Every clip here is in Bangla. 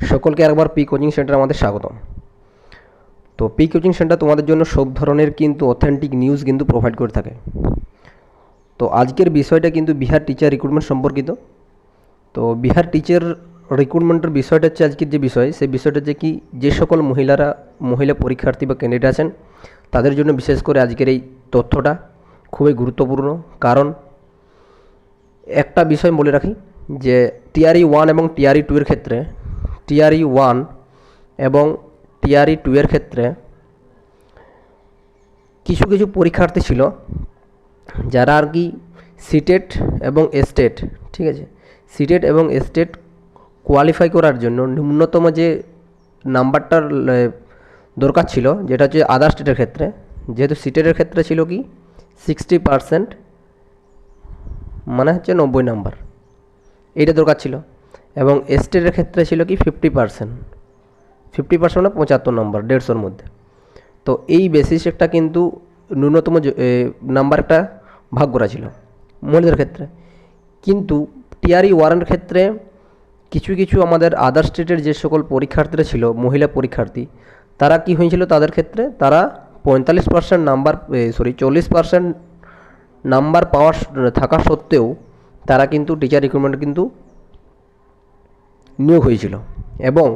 সকলকে একবার পি কোচিং সেন্টার আমাদের স্বাগতম। তো পি কোচিং সেন্টার তোমাদের জন্য সব ধরনের কিন্তু অথেন্টিক নিউজ কিন্তু প্রোভাইড করে থাকে। তো আজকের বিষয়টা কিন্তু বিহার টিচার রিক্রুটমেন্ট সম্পর্কিত। তো বিহার টিচার রিক্রুটমেন্টের বিষয়টা হচ্ছে আজকের যে বিষয়, সেই বিষয়টা হচ্ছে কি যে সকল মহিলারা, মহিলা পরীক্ষার্থী বা ক্যান্ডিডেট আছেন, তাদের জন্য বিশেষ করে আজকের এই তথ্যটা খুবই গুরুত্বপূর্ণ। কারণ একটা বিষয় বলে রাখি যে টিআরই ওয়ান এবং টিআরই টু এর ক্ষেত্রে টিআরই ওয়ান এবং টিআরই টু এর ক্ষেত্রে কিছু কিছু পরীক্ষার্থী ছিল যারা আর কি সিটেট এবং এস্টেট, ঠিক আছে? সিটেট এবং এস্টেট কোয়ালিফাই করার জন্য ন্যূনতম যে নাম্বারটার দরকার ছিল যেটা হচ্ছে আদার স্টেটের ক্ষেত্রে, যেহেতু সিটেটের ক্ষেত্রে ছিল কি? সিক্সটি পারসেন্ট মানে হচ্ছে নব্বই নাম্বার। এইটা দরকার ছিল। এবং এস্টেটের ক্ষেত্রে ছিল কি ফিফটি পারসেন্ট ফিফটি পার্সেন্ট মানে পঁচাত্তর নম্বর দেড়শোর মধ্যে। তো এই বেসিস একটা কিন্তু ন্যূনতম নাম্বার একটা ভাগ করা ছিল মহিলাদের ক্ষেত্রে। কিন্তু টিআরই ওয়ারের ক্ষেত্রে কিছু কিছু আমাদের আদার স্টেটের যে সকল পরীক্ষার্থীরা ছিল, মহিলা পরীক্ষার্থী, তারা কি হয়েছিল তাদের ক্ষেত্রে? তারা পঁয়তাল্লিশ পার্সেন্ট নাম্বার সরি চল্লিশ পার্সেন্ট নাম্বার পাওয়ার, থাকা সত্ত্বেও তারা কিন্তু টিচার রিক্রুটমেন্ট কিন্তু নিয়োগ হয়েছিল। এবং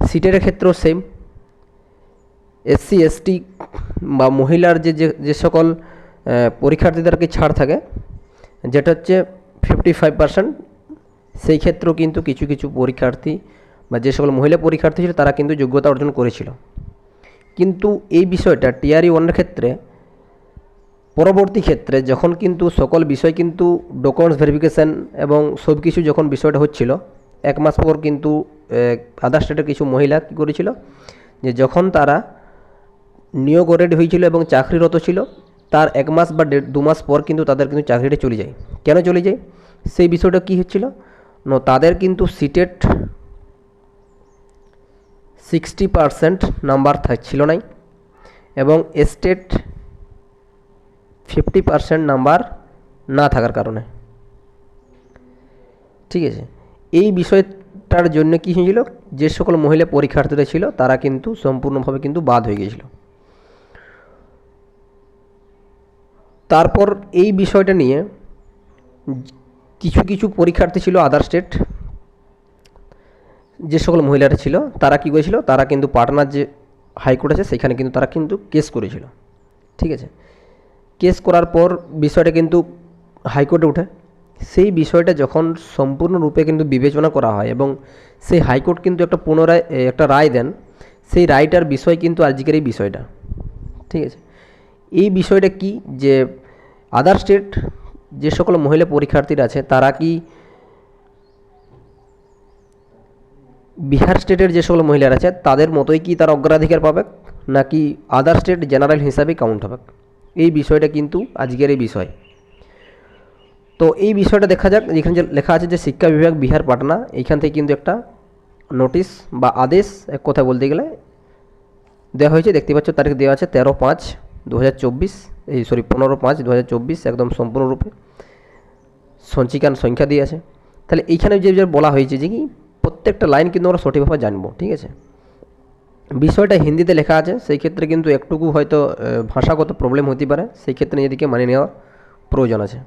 সিটের ক্ষেত্রেও সেম এসসি, এসটি বা মহিলার যে যে সকল পরীক্ষার্থীদেরকে ছাড় থাকে, যেটা হচ্ছে ফিফটি ফাইভ পার্সেন্ট সেই ক্ষেত্রেও কিন্তু কিছু কিছু পরীক্ষার্থী বা যে সকল মহিলা পরীক্ষার্থী ছিল, তারা কিন্তু যোগ্যতা অর্জন করেছিল। কিন্তু এই বিষয়টা টিআরই ওয়ানের ক্ষেত্রে, পরবর্তী ক্ষেত্রে যখন কিন্তু সকল বিষয় কিন্তু ডকুমেন্টস ভেরিফিকেশান এবং সব কিছু যখন বিষয়টা হচ্ছিল এক মাস পর কিন্তু আদার স্টেটের কিছু মহিলা কী করেছিল? যে যখন তারা নিয়োগ রেড হয়েছিল এবং চাকরিরত ছিল, তার এক মাস বা দেড়, দু মাস পর কিন্তু তাদের কিন্তু চাকরিটা চলে যায়। কেন চলে যায়? সেই বিষয়টা কী হচ্ছিল? না তাদের কিন্তু সিটেট সিক্সটি পারসেন্ট নাম্বার থাকছিল নাই এবং স্টেট ফিফটি পার্সেন্ট নাম্বার না থাকার কারণে। ঠিক আছে? এই বিষয়টার জন্য কী হয়েছিল? যে সকল মহিলা পরীক্ষার্থীরা ছিল, তারা কিন্তু সম্পূর্ণভাবে কিন্তু বাদ হয়ে গিয়েছিল। তারপর এই বিষয়টা নিয়ে কিছু কিছু পরীক্ষার্থী ছিল আদার স্টেট যে সকল মহিলারা ছিল, তারা কী করেছিল? তারা কিন্তু পাটনার যে হাইকোর্ট আছে, সেখানে কিন্তু তারা কিন্তু কেস করেছিল। ঠিক আছে? কেস করার পর বিষয়টা কিন্তু হাইকোর্টে ওঠে সেই বিষয়টা যখন সম্পূর্ণরূপে কিন্তু বিবেচনা করা হয় এবং সেই হাইকোর্ট কিন্তু একটা পুনরায় একটা রায় দেন, সেই রায়টার বিষয় কিন্তু আজকের এই বিষয়টা। ঠিক আছে? এই বিষয়টা কি যে আদার স্টেট যে সকল মহিলা পরীক্ষার্থীরা আছে, তারা কি বিহার স্টেটের যে সকল মহিলারা আছে, তাদের মতোই কি তার অগ্রাধিকার পাবে? নাকি আদার স্টেট জেনারেল হিসাবে কাউন্ট হবে? এই বিষয়টা কিন্তু আজকের এই বিষয়। তো এই বিষয়টা দেখা যাক। যেখানে যে লেখা আছে যে, শিক্ষা বিভাগ বিহার পাটনা এইখান থেকে কিন্তু একটা নোটিশ বা আদেশ এক কথা বলতে গেলে দেওয়া হয়েছে। দেখতে পাচ্ছ, তারিখ দেওয়া আছে তেরো পাঁচ দু এই সরি পনেরো পাঁচ দু একদম সম্পূর্ণরূপে সঞ্চিকান সংখ্যা দিয়ে আছে। তাহলে এইখানে যে বলা হয়েছে যে কি, প্রত্যেকটা লাইন কিন্তু আমরা সঠিকভাবে জানব, ঠিক আছে? বিষয়টা হিন্দিতে লেখা আছে, সেই ক্ষেত্রে কিন্তু একটুকু হয়তো ভাষাগত প্রবলেম হতে পারে। সেই ক্ষেত্রে নিজেদেরকে মানিয়ে নেওয়ার প্রয়োজন আছে।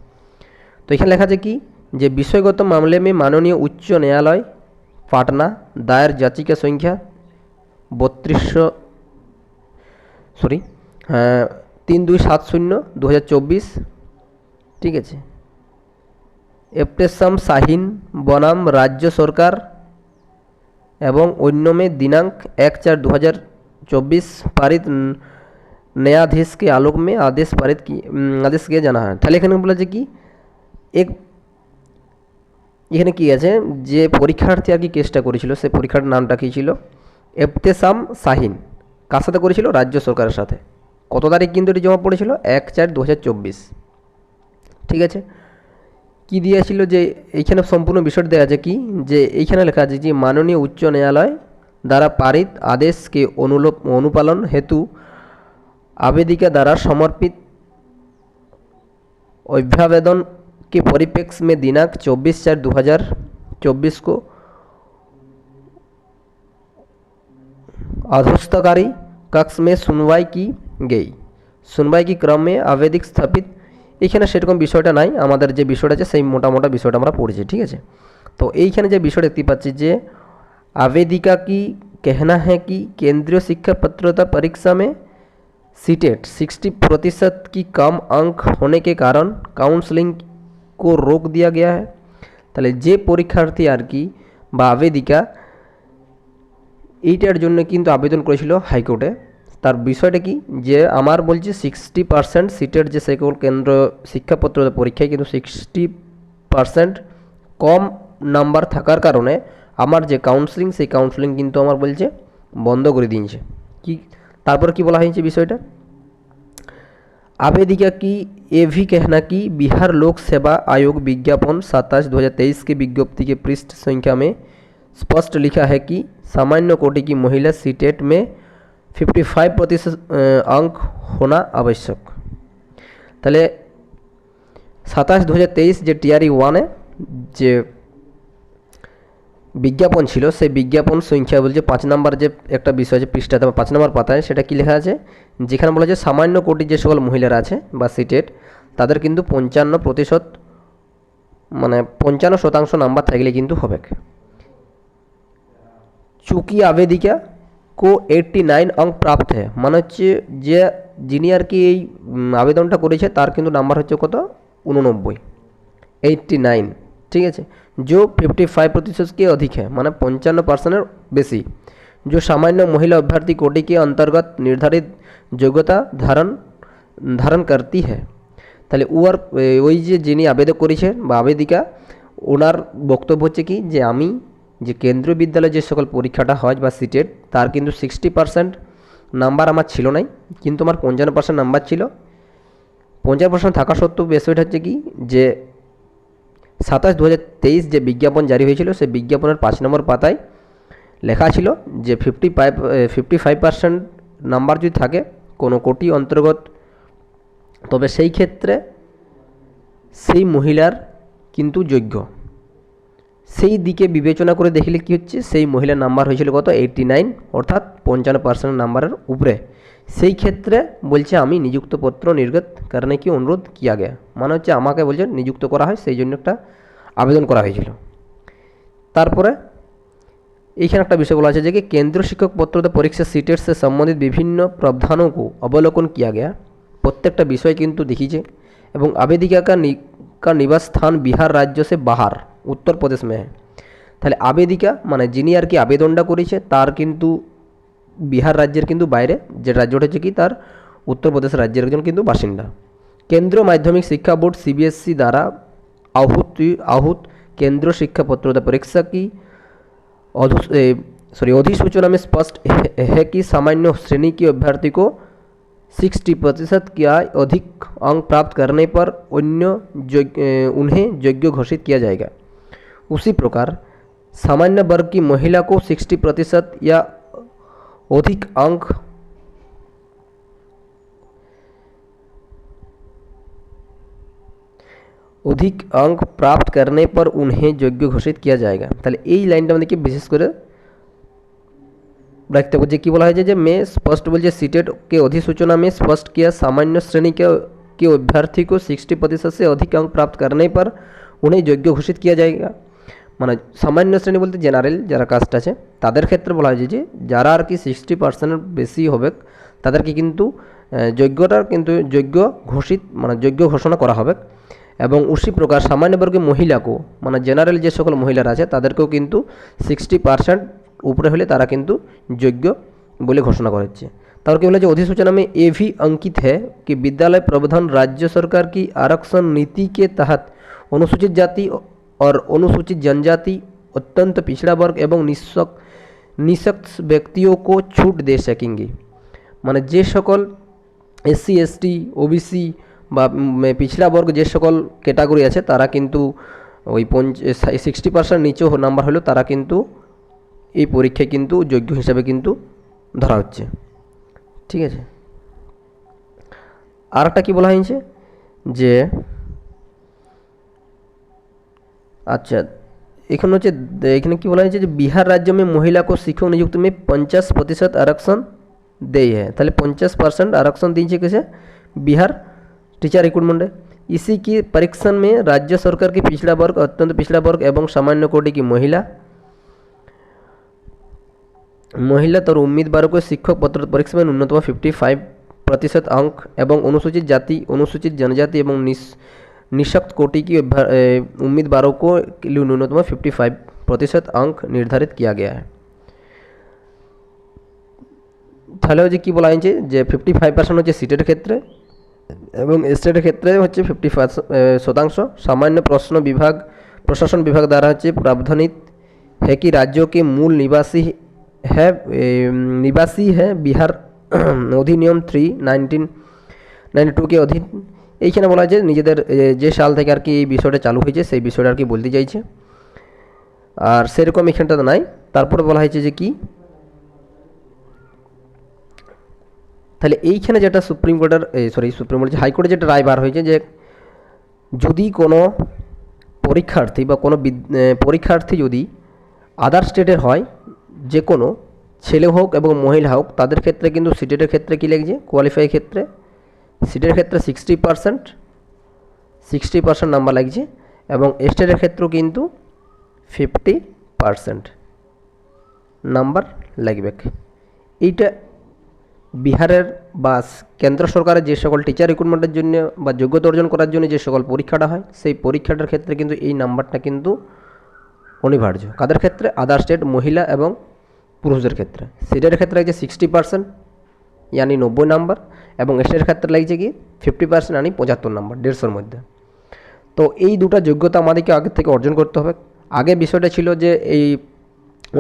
তো এখানে লেখা আছে কি যে বিষয়গত মামলে में माननीय उच्च न्यायालय पाटना दायर याचिका संख्या বত্রিশশো সরি হ্যাঁ তিন দুই সাত শূন্য দু হাজার চব্বিশ ঠিক আছে এপ্টেসাম শাহিন বনাম রাজ্য সরকার এবং অন্য में दिनांक एक चार दो हज़ार चौबीस पारित न- न्यायाधीश के आलोक में आदेश पारित की উম, আদেশ কিয়ে জানা হয় তাহলে এখানে বলেছে কি এক এখানে কি আছে? যে পরীক্ষার্থী আর কি কেসটা করেছিল, সে পরীক্ষার নামটা কী ছিল? এফতেসাম শাহিন কার সাথে করেছিল? রাজ্য সরকারের সাথে। কত তারিখ কিন্তু এটি জমা পড়েছিল? এক চার দু ঠিক আছে? কি দিয়েছিল যে, এইখানে সম্পূর্ণ বিষয় দেওয়া আছে কি? যে এইখানে লেখা আছে যে, মাননীয় উচ্চ ন্যায়ালয় দ্বারা পারিত আদেশকে অনুলোপ, অনুপালন হেতু আবেদিকা দ্বারা সমর্পিত অভ্যাবেদন के परिप्रेक्ष्य में दिनांक 24 चार 2024 को अधोस्तकारी कक्ष में सुनवाई की गई सुनवाई की क्रम में আবেদিক স্থাপিত এখানে সেরকম বিষয়টা নাই আমাদের যে বিষয়টা আছে সেই মোটা মোটা বিষয়টা আমরা পড়েছি ঠিক আছে তো এইখানে যে বিষয়টা দেখতে পাচ্ছি যে आवेदिका की कहना है कि केंद्रीय शिक्षा पात्रता परीक्षा में सीटेट 60 प्रतिशत की कम अंक होने के कारण काउंसलिंग को रोक दिया गया है তাহলে যে পরীক্ষার্থী আর কি বা আবেদিকা এইটার জন্য কিন্তু আবেদন করেছিল হাইকোর্টে তার বিষয়টা কি যে আমার বলছে সিক্সটি পার্সেন্ট সিটের যে সকল কেন্দ্র শিক্ষাপত্র পরীক্ষায় কিন্তু সিক্সটি পার্সেন্ট কম নাম্বার থাকার কারণে আমার যে কাউন্সিলিং সেই কাউন্সিলিং কিন্তু আমার বলছে বন্ধ করে দিয়েছে কি তারপর কি বলা হয়েছে বিষয়টা आवेदिका की ये भी कहना कि बिहार लोक सेवा आयोग विज्ञापन सत्ताईस दो हज़ार तेईस की विज्ञप्ति के पृष्ठ संख्या में स्पष्ट लिखा है कि सामान्य कोटि की महिला सीटेट में 55 प्रतिशत अ, अंक होना आवश्यक তাহলে সাতাশ দু হাজার তেইশ যে টিআরই ওয়ানে যে বিজ্ঞাপন ছিল, সেই বিজ্ঞাপন সংখ্যা বলছে পাঁচ নাম্বার যে একটা বিষয় আছে পৃষ্ঠাতে বা পাঁচ নাম্বার পাতায় সেটা কি লেখা আছে? যেখানে বলা আছে সামান্য কোটি যে সকল মহিলারা আছে বা সিটেট তাদের কিন্তু পঞ্চান্ন প্রতিশত মানে পঞ্চান্ন শতাংশ নাম্বার থাকলে কিন্তু হবে। চুকি আবেদিকা কো এইটটি নাইন অঙ্ক প্রাপ্ত है মানে হচ্ছে যে যিনি আর কি এই আবেদনটা করেছে, তার কিন্তু নাম্বার হচ্ছে কত? উননব্বই এইটটি নাইন ঠিক আছে जो फिफ्टी फाइव प्रतिशत के अधिक है माने पंचान्न परसेंटेर बेसी जो सामान्य महिला अभ्यर्थी कोटि के अंतर्गत निर्धारित যোগ্যতা ধারণ ধারণ করতি হ্যাঁ তাহলে উয়ার এ, ওই যে যিনি আবেদন করেছেন বা আবেদিকা ওনার বক্তব্য হচ্ছে কি যে আমি যে কেন্দ্রীয় বিদ্যালয়ে যে সকল পরীক্ষাটা হয় বা সিটের তার কিন্তু সিক্সটি পার্সেন্ট নাম্বার আমার ছিল নাই কিন্তু আমার পঞ্চান্ন পার্সেন্ট নাম্বার ছিল পঞ্চান্ন পার্সেন্ট থাকা সত্ত্বেও বিষয়টা হচ্ছে কি যে সাতাশ দু যে বিজ্ঞাপন জারি হয়েছিল, সেই বিজ্ঞাপনের পাঁচ নম্বর পাতায় লেখা ছিল যে fifty five fifty five percent number যদি থাকে কোনো কোটি অন্তর্গত, তবে সেই ক্ষেত্রে সেই মহিলার কিন্তু যোগ্য। সেই দিকে বিবেচনা করে দেখলে কি হচ্ছে, সেই মহিলার নাম্বার হয়েছিল কত? এইটটি নাইন অর্থাৎ পঞ্চান্ন পার্সেন্ট নাম্বারের উপরে। সেই ক্ষেত্রে বলছে আমি নিযুক্ত পত্র নির্গত কারণে কি অনুরোধ কিয়া গয়া মানে হচ্ছে আমাকে বলছে নিযুক্ত করা হয় সেই জন্য একটা আবেদন করা হয়েছিল তারপরে এইখানে একটা বিষয় বলা আছে যে कि केंद्रीय शिक्षक पत्रों परीक्षा सीटेट से संबंधित বিভিন্ন प्रावधानों को अवलोकन किया गया প্রত্যেকটা বিষয় কিন্তু দেখিয়েছে এবং আবেদিকা का नि का निवास स्थान बिहार राज्य से बाहर उत्तर प्रदेश में है তাহলে আবেদিকা মানে যিনি আর কি আবেদনটা করেছে তার কিন্তু বিহার রাজ্যের কিন্তু বাইরে যে রাজ্যটা হচ্ছে কি তার উত্তরপ্রদেশ রাজ্যের একজন কিন্তু বাসিন্দা কেন্দ্রীয় মাধ্যমিক শিক্ষা বোর্ড सीबीएसई দ্বারা আহুত আহুত केंद्रीय शिक्षा पत्रों परीक्षा की अधु सॉरी अधिसूचना में स्पष्ट है, है कि सामान्य श्रेणी के अभ्यर्थी को सिक्सटी प्रतिशत या अधिक अंक प्राप्त करने पर अन्य योग्य- ए, उन्हें योग्य घोषित किया जाएगा उसी प्रकार सामान्य वर्ग की महिला को सिक्सटी प्रतिशत या অধিক অঙ্ক অধিক অঙ্ক প্রাপ্ত করने पर उन्हें যোগ্য ঘোষিত किया जाएगा তাহলে এই লাইনটা আমাদেরকে বিশেষ করে রাখতে হবে যে কী বলা হয়েছে যে মে স্পষ্ট বলছে সিটেটকে অধিসূচना में स्पष्ट किया सामान्य श्रेणी के के अभ्यर्थी को 60 प्रतिशत से अधिक अंक प्राप्त करने पर उन्हें योग्य घोषित किया जाएगा মানে সামান্য শ্রেণী বলতে জেনারেল যারা কাস্ট আছে তাদের ক্ষেত্রে বলা হয়েছে যে যারা আর কি সিক্সটি পার্সেন্টের বেশি হবে তাদেরকে কিন্তু আহ, যোগ্যটার কিন্তু যোগ্য ঘোষিত মানে যোগ্য ঘোষণা করা হবে এবং উসি প্রকার সামান্য বর্গের মহিলাকেও মানে জেনারেল যে সকল মহিলারা আছে তাদেরকেও কিন্তু সিক্সটি পার্সেন্ট উপরে হলে তারা কিন্তু যোগ্য বলে ঘোষণা করা হচ্ছে তারপর কি বলে যে अधिसूचना में ये भी अंकित है कि विद्यालय प्रबंधन राज्य सरकार की आरक्षण नीति के तहत अनुसूचित जाति और अनुसूचित जनजाति अत्यंत पिछड़ा वर्ग एवं निशक निशक्त व्यक्तियों को छूट दे सकेंगे মানে যে সকল এসসি এসটি ওবিসি বা উম, পিছড়া বর্গ যে সকল ক্যাটাগরি আছে তারা কিন্তু ওই পঞ্চ সিক্সটি পার্সেন্ট নিচেও নাম্বার হলেও তারা কিন্তু এই পরীক্ষায় কিন্তু যোগ্য হিসাবে কিন্তু ধরা হচ্ছে ঠিক আছে আর একটা কী বলা হয়েছে যে আচ্ছা এখানে হচ্ছে এখানে কি বলা হয়েছে যে বিহার রাজ্য में महिला को शिक्षक नियुक्ति में पचास प्रतिशत आरक्षण दे है তাহলে পঞ্চাশ পার্সেন্ট आरक्षण দিয়েছে किसे बिहार टीचर रिक्रूटमेंट इसी की परीक्षण में राज्य सरकार की पिछड़ा वर्ग अत्यंत पिछड़ा वर्ग एवं सामान्य कोटि की महिला महिला तर उम्मीदवारों को शिक्षक पत्र परीक्षा में न्यूनतम फिफ्टी फाइव प्रतिशत अंक एवं अनुसूचित जाति अनुसूचित जनजाति एवं निस निशक्त कोटि की अभ्या- ए, उम्मीदवारों को के लिए न्यूनतम फिफ्टी फाइव प्रतिशत अंक निर्धारित किया गया है তাহলে হচ্ছে কী বলা হয়েছে যে ফিফটি ফাইভ পার্সেন্ট হচ্ছে সিটের ক্ষেত্রে এবং স্টেটের ক্ষেত্রে হচ্ছে ফিফটি শতাংশ সামান্য প্রশ্ন বিভাগ প্রশাসন বিভাগ দ্বারা হচ্ছে प्रावधानित है कि राज्यों के मूल निवासी है ए, निवासी है बिहार অধিনিয়ম থ্রি নাইনটিন নাইনটি টুকে অধীন এইখানে বলা হয়েছে নিজেদের যে সাল থেকে আর কি এই বিষয়টা চালু হয়েছে, সেই বিষয়টা আর কি বলতে চাইছে। আর সেরকম এখানটাতে নাই। তারপরে বলা হয়েছে যে কি? তাহলে এইখানে যেটা সুপ্রিম কোর্টের সরি সুপ্রিম কোর্ট হাইকোর্টে যেটা রায় বার হয়েছে যে যদি কোনো পরীক্ষার্থী বা কোনো পরীক্ষার্থী যদি আদার স্টেটের হয়, যে কোনো ছেলে হোক এবং মহিলা হোক, তাদের ক্ষেত্রে কিন্তু সিটেটের ক্ষেত্রে কী লাগছে? কোয়ালিফাই ক্ষেত্রে সিটের ক্ষেত্রে sixty percent sixty percent number লাগছে এবং স্টেটের ক্ষেত্রেও কিন্তু ফিফটি পারসেন্ট নাম্বার লাগবে। এইটা বিহারের বা কেন্দ্র সরকারের যে সকল টিচার রিক্রুটমেন্টের জন্য বা যোগ্যতা অর্জন করার জন্য যে সকল পরীক্ষাটা হয়, সেই পরীক্ষাটার ক্ষেত্রে কিন্তু এই নাম্বারটা কিন্তু অনিবার্য। কাদের ক্ষেত্রে? আদার স্টেট মহিলা এবং পুরুষদের ক্ষেত্রে। সিটের ক্ষেত্রে লাগছে সিক্সটি পার্সেন্ট ইয়ানি নব্বই নাম্বার এবং এসের ক্ষেত্রে লাগছে কি ফিফটি পার্সেন্ট আনি পঁচাত্তর নম্বর দেড়শোর মধ্যে। তো এই দুটো যোগ্যতা আমাদেরকে আগের থেকে অর্জন করতে হবে। আগে বিষয়টা ছিল যে এই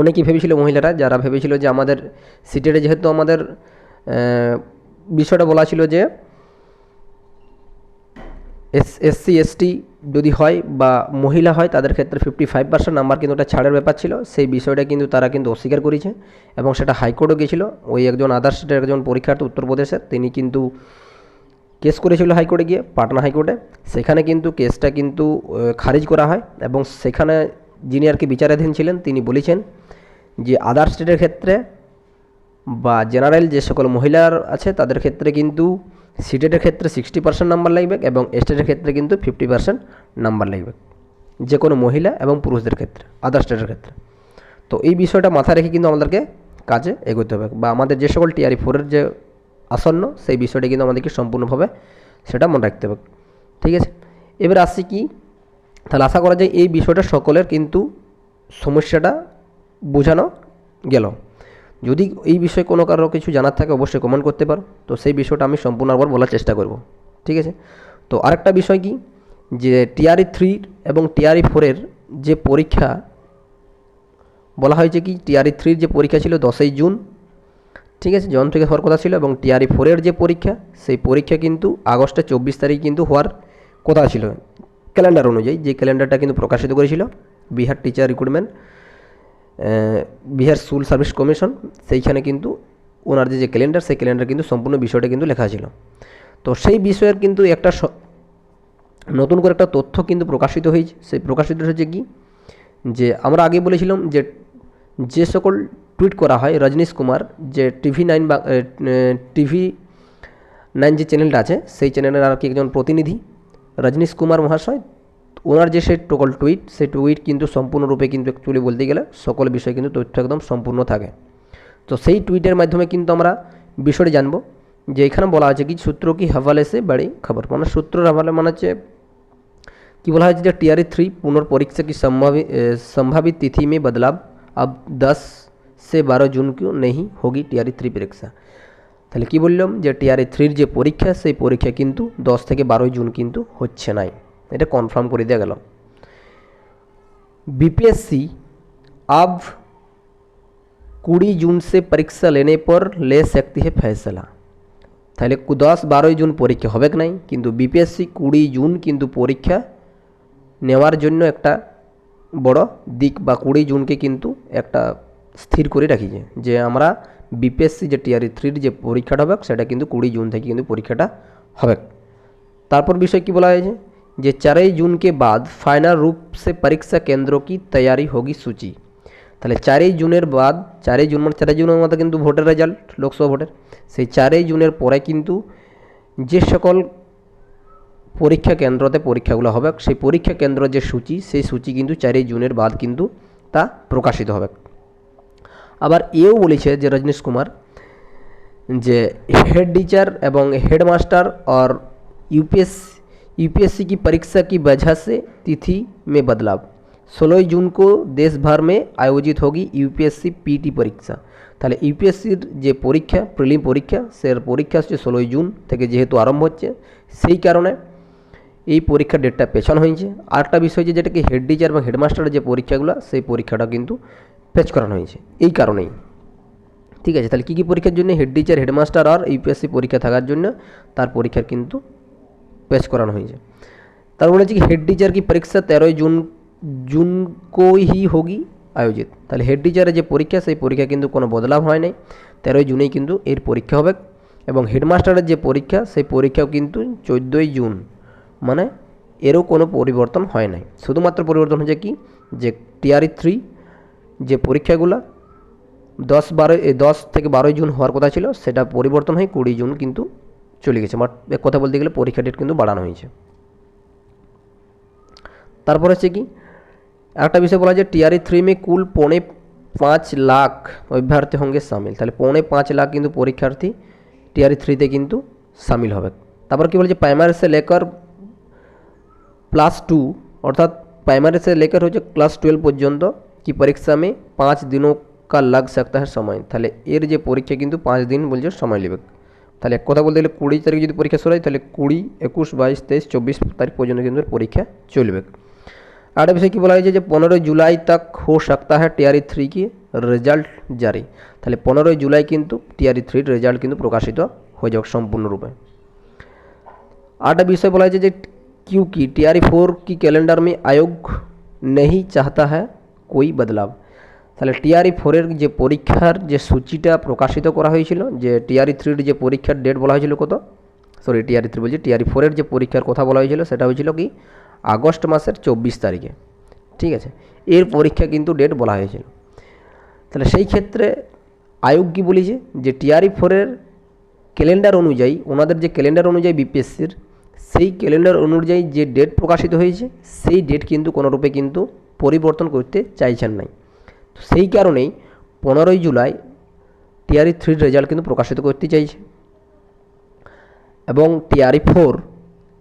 অনেকেই ভেবেছিল, মহিলারা যারা ভেবেছিল যে আমাদের সিটেটে যেহেতু আমাদের বিষয়টা বলা ছিল যে এস, এসসি, এসটি যদি হয় বা মহিলা হয়, তাদের ক্ষেত্রে ফিফটি ফাইভ পার্সেন্ট নাম্বার কিন্তু ওটা ছাড়ের ব্যাপার ছিল। সেই বিষয়টা কিন্তু তারা কিন্তু অস্বীকার করেছে এবং সেটা হাইকোর্টও গিয়েছিল ওই একজন আদার স্টেটের একজন পরীক্ষার্থী উত্তরপ্রদেশের, তিনি কিন্তু কেস করেছিল হাইকোর্টে গিয়ে, পাটনা হাইকোর্টে। সেখানে কিন্তু কেসটা কিন্তু খারিজ করা হয় এবং সেখানে যিনি আর কি বিচারাধীন ছিলেন, তিনি বলেছেন যে আদার স্টেটের ক্ষেত্রে বা জেনারেল যে সকল মহিলার আছে, তাদের ক্ষেত্রে কিন্তু সিটেটের ক্ষেত্রে সিক্সটি পার্সেন্ট নাম্বার লাগবে এবং স্টেটের ক্ষেত্রে কিন্তু ফিফটি পার্সেন্ট নাম্বার লাগবে যে কোনো মহিলা এবং পুরুষদের ক্ষেত্রে আদার স্টেটের ক্ষেত্রে। তো এই বিষয়টা মাথায় রেখে কিন্তু আমাদেরকে কাজে এগোতে হবে। বা আমাদের যে সকল টিআরই ফোরের যে আসন্ন, সেই বিষয়টা কিন্তু আমাদেরকে সম্পূর্ণভাবে সেটা মনে রাখতে হবে। ঠিক আছে? এবার আসছি কি? তাহলে আশা করা যায় এই বিষয়টা সকলের কিন্তু সমস্যাটা বোঝানো গেল। যদি এই বিষয়ে কোনো কারও কিছু জানার থাকে, অবশ্যই কমেন্ট করতে পারো। তো সেই বিষয়টা আমি সম্পূর্ণ আবার বলার চেষ্টা করব। ঠিক আছে? তো আরেকটা বিষয় কি? যে টিআরই থ্রি এবং টিআরই ফোরের যে পরীক্ষা, বলা হয়েছে কি? টিআরই থ্রির যে পরীক্ষা ছিল দশই জুন, ঠিক আছে? জন থেকে হওয়ার কথা ছিল এবং টিআরই ফোরের যে পরীক্ষা, সেই পরীক্ষা কিন্তু আগস্টের চব্বিশ তারিখ কিন্তু হওয়ার কথা ছিল। ক্যালেন্ডার অনুযায়ী যে ক্যালেন্ডারটা কিন্তু প্রকাশিত করেছিল Bihar teacher recruitment Bihar school service commission সেইখানে কিন্তু ওনার যে ক্যালেন্ডার সেই ক্যালেন্ডার কিন্তু সম্পূর্ণ বিষয়টা কিন্তু লেখা ছিল। তো সেই বিষয়ের কিন্তু একটা নতুন করে একটা তথ্য কিন্তু প্রকাশিত হয়েছে। সেই প্রকাশিত হয়েছে কি? যে আমরা আগে বলেছিলাম যে যে সকল টুইট করা হয়, রজনীশ কুমার, যে টিভি নাইন বা টিভি নাইন যে চ্যানেলটা আছে, সেই চ্যানেলের আর কি একজন প্রতিনিধি, রজনীশ কুমার মহাশয় ওনার যে সেই টোকল টুইট সেই টুইট কিন্তু সম্পূর্ণরূপে কিন্তু অ্যাকচুয়ালি বলতে গেলে সকল বিষয় কিন্তু তথ্য একদম সম্পূর্ণ থাকে তো সেই টুইটের মাধ্যমে কিন্তু আমরা বিষয়টি জানবো যে এখানে বলা আছে কি সূত্র কি হাওয়ালে সে বাড়ি খবর মানে সূত্রের হাওয়ালে মানে হচ্ছে कि बोला है जो टी आर थ्री पुनर्परीक्षा की संभावित अ, संभावित तिथि में बदलाव अब 10 से 12 জুন को नहीं होगी टी आर थ्री परीक्षा তাহলে কি বললাম যে টিআরএ থ্রির যে পরীক্ষা সেই পরীক্ষা কিন্তু দশ থেকে বারোই জুন কিন্তু হচ্ছে নাই এটা কনফার্ম করে দেওয়া গেল बीपीएससी अब কুড়ি জুন সে পরীক্ষা लेने पर ले सकती है फैसला তাহলে কু- দশ বারোই জুন পরীক্ষা হবে কি নাই কিন্তু বিপিএসসি কুড়ি জুন কিন্তু পরীক্ষা নেওয়ার জন্য একটা বড় দিক বা কুড়ি জুনকে কিন্তু একটা স্থির করে রাখিছে যে আমরা বিপিএসসি যে টিআরই থ্রির যে পরীক্ষাটা হবে সেটা কিন্তু কুড়ি জুন থেকে কিন্তু পরীক্ষাটা হবে তারপর বিষয় কি বলা হয়েছে যে চারই जून के बाद फाइनल रूप से परीक्षा केंद्रों की तैयारी होगी सूची তাহলে চারই জুনের বাদ চারই জুন মানে চারই জুনের মধ্যে কিন্তু ভোটের রেজাল্ট লোকসভা ভোটের সেই চারই জুনের পরে কিন্তু যে সকল পরীক্ষা কেন্দ্রতে পরীক্ষাগুলো হবে সেই পরীক্ষা কেন্দ্র যে সূচি সেই সূচি কিন্তু চারই জুনের বাদ কিন্তু তা প্রকাশিত হবে আবার এও বলেছে যে রজনীশ কুমার যে हेड टीचर एवं हेड मास्टर और यूपीएस यूपीएससी की परीक्षा की वजह से तिथि में बदलाव 16 जून को देश भर में आयोजित होगी यूपीएससी पीटी পরীক্ষা তাহলে ইউপিএসসির যে পরীক্ষা প্রিলিম পরীক্ষা সে পরীক্ষা হচ্ছে ষোলোই জুন থেকে যেহেতু আরম্ভ হচ্ছে সেই কারণে এই পরীক্ষার ডেটটা পেছানো হয়েছে আরেকটা বিষয় যে যেটাকে হেড টিচার এবং হেডমাস্টারের যে পরীক্ষাগুলো সেই পরীক্ষাটা কিন্তু পেচ করানো হয়েছে এই কারণেই ঠিক আছে তাহলে কী কী পরীক্ষার জন্য হেড টিচার হেডমাস্টার আর ইউপিএসসি পরীক্ষা থাকার জন্য তার পরীক্ষার কিন্তু পেশ করানো হয়েছে। তার বলেছে কি হেড টিচার কি পরীক্ষা তেরোই জুন জুন কোই হোগি আয়োজিত। তাহলে হেড টিচারের যে পরীক্ষা, সেই পরীক্ষা কিন্তু কোনো বদলাভ হয় নাই। তেরোই জুনেই কিন্তু এর পরীক্ষা হবে এবং হেডমাস্টারের যে পরীক্ষা, সেই পরীক্ষাও কিন্তু চোদ্দোই জুন। মানে এরও কোনো পরিবর্তন হয় নাই। শুধুমাত্র পরিবর্তন হয়েছে কি? যে টিআরই থ্রি যে পরীক্ষাগুলো দশ বারো এ দশ থেকে বারোই জুন হওয়ার কথা ছিল, সেটা পরিবর্তন হয়ে কুড়ি জুন কিন্তু চলে গেছে বাট এক কথা বলতে গেলে পরীক্ষা ডেট কিন্তু বাড়ানো হয়েছে তারপর হচ্ছে কি একটা বিষয় বলা যায় টিআরই থ্রি মে কুল পৌনে পাঁচ লাখ অভ্যর্থী হোঙ্গে সামিল তাহলে পৌনে পাঁচ লাখ কিন্তু পরীক্ষার্থী টিআরই থ্রিতে কিন্তু সামিল হবে তারপর কি বলছে প্রাইমারি সে লেকার प्लस टू अर्थात प्राइमरी से लेकर हो जो क्लास ट्वेल्व পর্যন্ত কি পরীক্ষা মে পাঁচ দিনों का लग सकता है সময় তাহলে এর যে পরীক্ষা কিন্তু পাঁচ দিন বলছে সময় নেবে তাহলে এক কথা বলতে গেলে কুড়ি তারিখ যদি পরীক্ষা শুরু হয় তাহলে কুড়ি একুশ বাইশ তেইশ চব্বিশ তারিখ পর্যন্ত কিন্তু এর পরীক্ষা চলবে আর একটা বিষয় কী বলা হয়েছে যে পনেরোই জুলাই তক হো सकता है টিআরই থ্রি কি রেজাল্ট জারি তাহলে পনেরোই জুলাই কিন্তু টিআরই থ্রির রেজাল্ট কিন্তু প্রকাশিত হয়ে যাবে সম্পূর্ণরূপে आठ विषय बोला है जे क्योंकि टी आर फोर की कैलेंडर में आयोग नहीं चाहता है कोई बदलाव তাহলে টিআরই ফোরের যে পরীক্ষার যে সূচিটা প্রকাশিত করা হয়েছিল, যে টিআরই থ্রির যে পরীক্ষার ডেট বলা হয়েছিল কত? সরি টিআরই থ্রি বলছি, টিআরই ফোরের যে পরীক্ষার কথা বলা হয়েছিল, সেটা হয়েছিল কি? আগস্ট মাসের চব্বিশ তারিখে। ঠিক আছে? এর পরীক্ষা কিন্তু ডেট বলা হয়েছিল। তাহলে সেই ক্ষেত্রে আয়োগ কী বলেছে? যে টিআরই ফোরের ক্যালেন্ডার অনুযায়ী, ওনাদের যে ক্যালেন্ডার অনুযায়ী বিপিএসসির সেই ক্যালেন্ডার অনুযায়ী যে ডেট প্রকাশিত হয়েছে, সেই ডেট কিন্তু কোনোরূপে কিন্তু পরিবর্তন করতে চাইছেন নাই। সেই কারণেই পনেরোই জুলাই টিআরই থ্রির রেজাল্ট কিন্তু প্রকাশিত করতে চাইছে। এবং টিআরই ফোর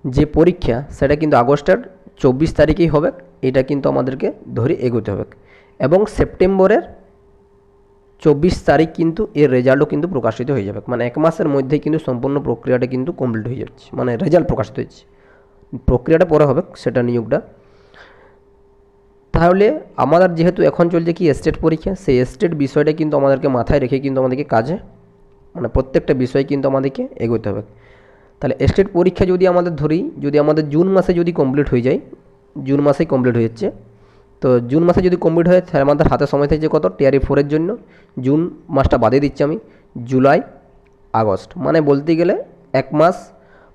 যে পরীক্ষা, সেটা কিন্তু আগস্টের চব্বিশ তারিখেই হবে। এটা কিন্তু আমাদেরকে ধরে এগোতে হবে। এবং সেপ্টেম্বরের চব্বিশ তারিখ কিন্তু এর রেজাল্টও কিন্তু প্রকাশিত হয়ে যাবে। মানে এক মাসের মধ্যেই কিন্তু সম্পূর্ণ প্রক্রিয়াটা কিন্তু কমপ্লিট হয়ে যাচ্ছে। মানে রেজাল্ট প্রকাশিত হচ্ছে প্রক্রিয়াটা পরে হবে, সেটা নিয়োগটা। তাহলে আমাদের যেহেতু এখন চলছে কি স্টেট পরীক্ষা, সেই স্টেট বিষয়টা কিন্তু আমাদেরকে মাথায় রেখে কিন্তু আমাদেরকে কাজে মানে প্রত্যেকটা বিষয় কিন্তু আমাদেরকে এগোতে হবে। তাহলে স্টেট পরীক্ষা যদি আমাদের ধরি, যদি আমাদের জুন মাসে যদি কমপ্লিট হয়ে যায়, জুন মাসেই কমপ্লিট হয়ে যাচ্ছে, তো জুন মাসে যদি কমপ্লিট হয়, তাহলে আমাদের হাতে সময় থাকছে কত? টিআরই ফোরের জন্য। জুন মাসটা বাদে দিচ্ছি আমি জুলাই আগস্ট মানে বলতে গেলে এক মাস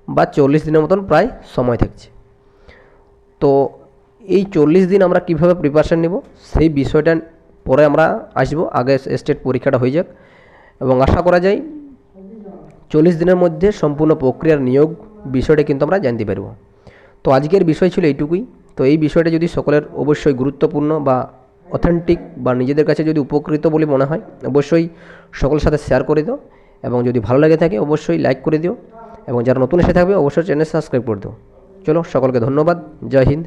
বা চল্লিশ দিনের মতন প্রায় সময় থাকছে। তো এই চল্লিশ দিন আমরা কীভাবে প্রিপারেশান নেব? সেই বিষয়টা পরে আমরা আসব। আগে স্টেট পরীক্ষাটা হয়ে যাক। এবং আশা করা যায় চল্লিশ দিনের মধ্যে সম্পূর্ণ প্রক্রিয়ার নিয়োগ বিষয়টা কিন্তু আমরা জানতে পারব। তো আজকের বিষয় ছিল এইটুকুই। তো এই বিষয়টা যদি সকলের অবশ্যই গুরুত্বপূর্ণ বা অথেন্টিক বা নিজেদের কাছে যদি উপকৃত বলে মনে হয়, অবশ্যই সকলের সাথে শেয়ার করে দিও। এবং যদি ভালো লাগে থাকে, অবশ্যই লাইক করে দিও। এবং যারা নতুন এসে থাকবে, অবশ্যই চ্যানেল সাবস্ক্রাইব করে দিও। চলো, সকলকে ধন্যবাদ। জয় হিন্দ।